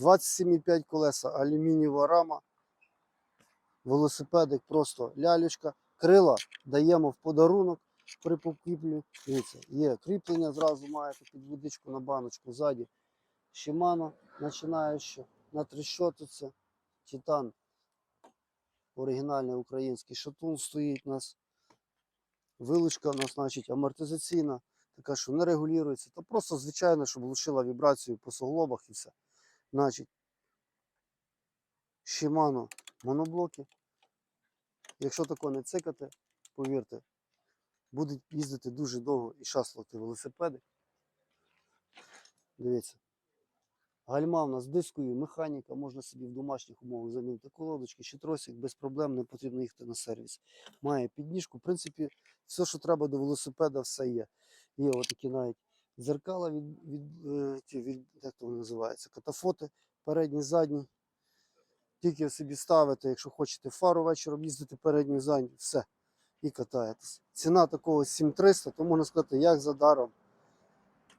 27,5 колеса, алюмінієва рама. Велосипедик просто лялечка. Крила даємо в подарунок при покупівлі. Дивіться, є кріплення, зразу маєте під водичку на баночку ззаді. Shimano, починаючи на трещотиці. Титан. Оригінальний український шатун стоїть у нас. Вилучка у нас, значить, амортизаційна, така, що не регулюється. Та просто звичайно, щоб влучила вібрацію по суглобах і все. Значить, Shimano моноблоки. Якщо тако не цикати, повірте, будуть їздити дуже довго і шаслати велосипеди. Дивіться. Гальма у нас дискою, механіка, можна собі в домашніх умовах замінити колодочки, чи тросик, без проблем, не потрібно їхати на сервіс. Має підніжку. В принципі, все, що треба до велосипеда, все є. Є отакі навіть дзеркала від, від, е, ті, від як то вони називаються, катафоти, передні, задні. Тільки собі ставите, якщо хочете фару вечором їздити передню задню, все. І катаєтесь. Ціна такого 7300, то можна сказати, як за даром.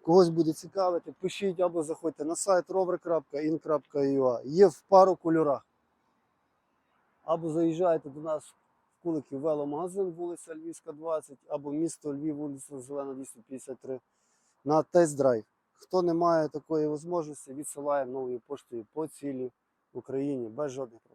Когось буде цікавити, пишіть або заходьте на сайт rover.in.ua. Є в пару кольорах. Або заїжджайте до нас в Куликів веломагазин, вулиця Львівська, 20, або місто Львів, вулиця Зелена 253 на тест-драйв. Хто не має такої можливості, відсилаємо новою поштою по цілій Україні без жодних проблем.